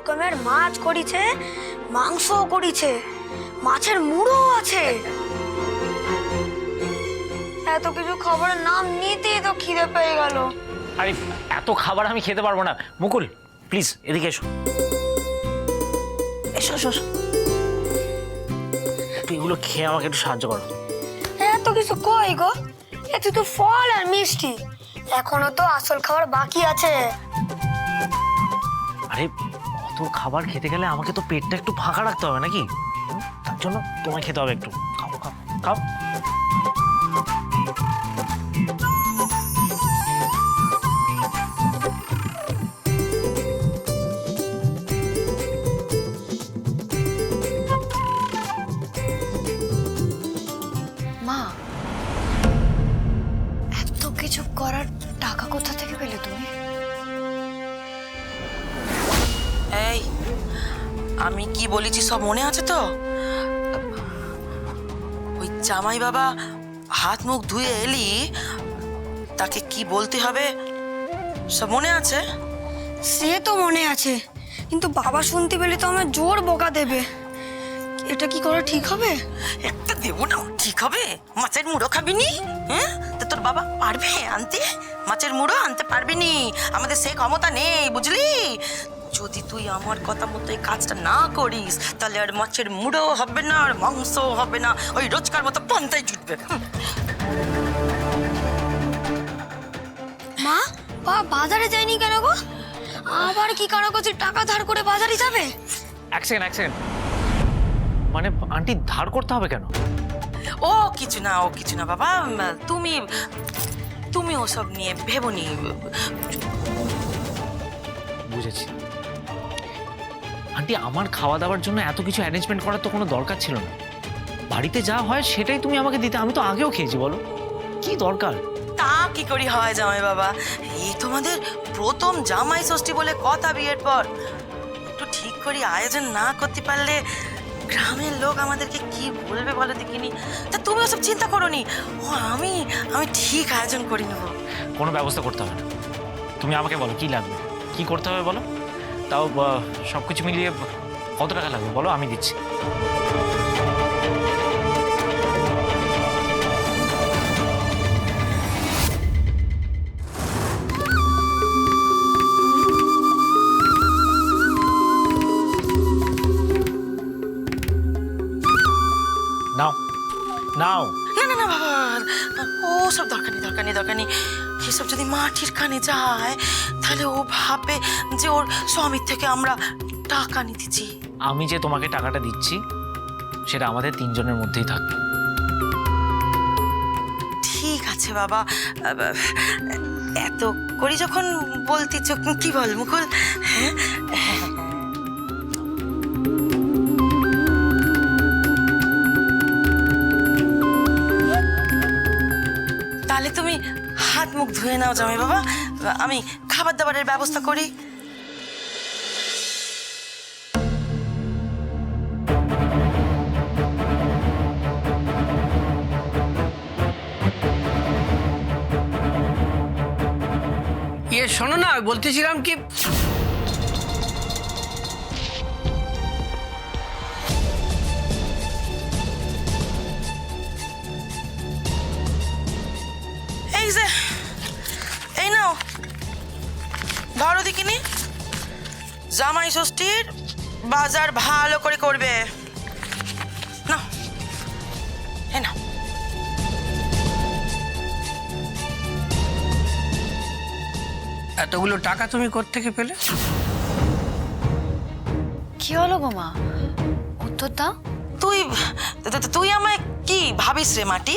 রকমের মাছ করিছে মাংসও করিছে মাছের মুড়ো আছে। এত কিছু খাবারের নাম নিতেই তো খিদে পেয়ে গেল। আরে এত খাবার আমি খেতে পারব না। মুকুল প্লিজ এদিকে এসো। এসো এসো। একটু এগুলো খেয়ে আমাকে একটু সাহায্য করো। এত কিছু কই গো? এত তো ফল আর মিষ্টি। এখনও তো আসল খাবার বাকি আছে। অত খাবার খেতে গেলে আমাকে তো পেটটা একটু ফাঁকা রাখতে হবে নাকি? তার জন্য তোমায় খেতে হবে একটু। খাও খাও খাও। মা, এত কিছু করার টাকা কোথা থেকে পেলে তুমি? আমি কি বলেছি সব মনে আছে তো? ওই জামাই বাবা হাত মুখ ধুয়ে এলি তাকে কি বলতে হবে? সব মনে আছে? সে তো মনে আছে কিন্তু বাবা শুনতে পেলে তো আমার জোর বোকা দেবে। এটা কি করা ঠিক হবে? একটা দেবো না ঠিক হবে। মাছের মুড়ো খাবি নি? হ্যাঁ? তো তোর বাবা পারবে আনতে? মাছের মুড়ো আনতে পারবি নি? আমাদের সেই ক্ষমতা নেই বুঝলি? যদি তুই আমার কথা মতো এই কাজটা না করিস তাহলে আর মাছের মুড়ো হবে না আর মাংস হবে না ওই রোজকার মতো পন্থায় জুটবে। মা বাবা বাজারে যায়নি কেন গো? আবার কি কারও কাছে টাকা ধার করে বাজারে যাবে? এক সেকেন্ড এক সেকেন্ড মানে আন্টি ধার করতে হবে কেন? ও কিছু না ও কিছু না বাবা। তুমি তুমি ওসব নিয়ে ভেবো নি। বুঝেছি। আন্টি আমার খাওয়া দাওয়ার জন্য এত কিছু অ্যারেঞ্জমেন্ট করার তো কোনো দরকার ছিল না। বাড়িতে যা হয় সেটাই তুমি আমাকে দিতে আমি তো আগেও খেয়েছি বলো। কি দরকার? তা কি করি হয় জামাই বাবা? এই তোমাদের প্রথম জামাই ষষ্ঠী বলে কথা বিয়ের পর। একটু ঠিক করে আয়োজন না করতে পারলে গ্রামের লোক আমাদেরকে কি বলবে বলো দেখিনি? তা তুমি ওসব চিন্তা করোনি? ও আমি আমি ঠিক আয়োজন করে নেব। কোনো ব্যবস্থা করতে হবে না। তুমি আমাকে বলো কি লাগবে? কি করতে হবে বলো? তাও সব কিছু মিলিয়ে কত টাকা লাগবে? বলো, আমি দিচ্ছি। নাও নাও। না না না বাবা। ও সব দরকার নেই দরকার নেই দরকার নেই। এসব যদি মাটির কানে যায় তাহলে ও ভাববে যে ওর স্বামীর থেকে আমরা টাকা নিতেছি। আমি যে তোমাকে টাকাটা দিচ্ছি সেটা আমাদের তিনজনের মধ্যেই থাকবে। ঠিক আছে বাবা। এত করি যখন বলতেছ কি বল মুকুল? হ্যাঁ? হাত মুখ ধুয়ে নাও জামাই বাবা। আমি খাবার দাবারের ব্যবস্থা করি। ইয়ে শোনো না, বলতেছিলাম কি এই নাও। ধরো দেখিনি জামাই ষষ্ঠীর বাজার ভালো করে করবে। না এতগুলো টাকা তুমি কোত্থেকে পেলে? কি হলো গো মা? উত্তর দাও। তুই তুই আমায় কি ভাবিস রে মাটি?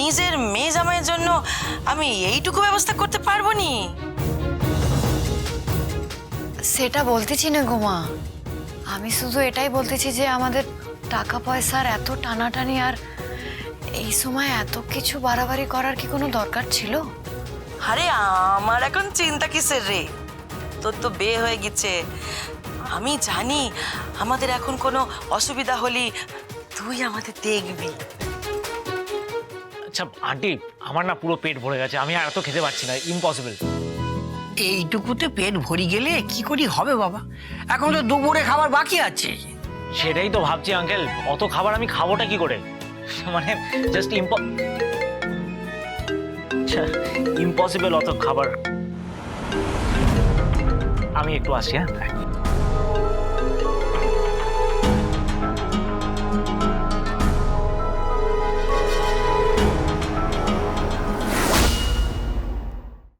নিজের মেয়ে জামাইয়ের জন্য আমি এইটুকু ব্যবস্থা করতে পারব নি? সেটা বলতেছি না গোমা আমি শুধু এটাই বলতেছি যে আমাদের টাকা পয়সার এত টানাটানি আর এই সময় এত কিছু বাড়াবাড়ি করার কি কোনো দরকার ছিল? আরে আমার এখন চিন্তা কিসের রে? তোর তো বে হয়ে গেছে। আমি জানি আমাদের এখন কোনো অসুবিধা হলে তুই আমাদের দেখবি। আচ্ছা আন্টি আমার না পুরো পেট ভরে গেছে। আমি আর এত খেতে পারছি না ইম্পসিবল এইটুকুতে পেট ভরি গেলে কি করি হবে বাবা? এখন তো দুপুরে খাবার বাকি আছে। সেটাই তো ভাবছি আঙ্কেল অত খাবার আমি খাবোটা কি করে? মানে জাস্ট ইম্প ইম্পসিবল অত খাবার। আমি একটু আসি হ্যাঁ